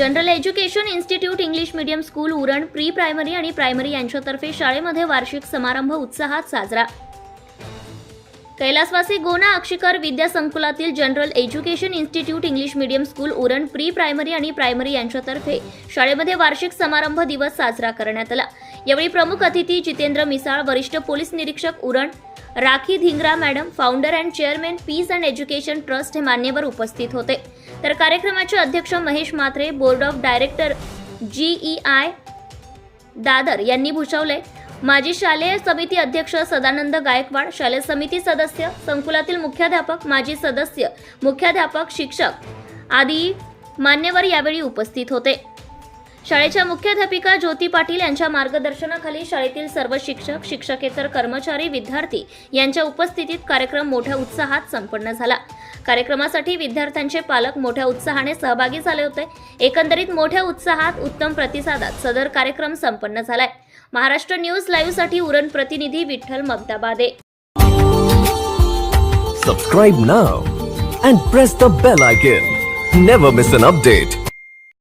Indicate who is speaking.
Speaker 1: General education institute English medium school Uran pre primary आणि primary यांच्यातर्फे शाळेमध्ये वार्षिक समारंभ उत्साहात साजरा. कैलासवासी गोना अक्षिकर विद्या संकुलातील general education institute English medium school Uran pre primary आणि प्रायमरी यांच्यातर्फे शाळेमध्ये वार्षिक समारंभ दिवस साजरा करण्यात आला. यावेळी प्रमुख अतिथी जितेंद्र मिसाळ वरिष्ठ पोलीस निरीक्षक Uran Rakhi Dhingra madam founder and chairman peace and education trust हे मान्यवर उपस्थित होते. तर कार्यक्रमाचे अध्यक्ष Mahesh Mhatre board of director G E I Dadar यांनी भूषवले. माजी शालेय समिती अध्यक्ष सदानंद गायकवाड शालेय समिती सदस्य संकुलातील मुख्याध्यापक माजी सदस्य मुख्याध्यापक शिक्षक आदी मान्यवर यावेळी उपस्थित होते. शाळेच्या मुख्याध्यापिका ज्योती पाटील यांच्या मार्गदर्शनाखाली शाळेतील सर्व शिक्षक शिक्षकेतर कर्मचारी विद्यार्थी यांच्या उपस्थितीत कार्यक्रम मोठ्या उत्साहात संपन्न झाला. कार्यक्रमासाठी विद्यार्थ्यांचे पालक मोठ्या उत्साहाने सहभागी झाले होते. एकंदरीत मोठ्या उत्साहात उत्तम प्रतिसादात सदर कार्यक्रम संपन्न झालाय. महाराष्ट्र न्यूज लाईव्हसाठी उरण प्रतिनिधी Vitthal Magdabade.
Speaker 2: Subscribe now and press the bell icon never miss an update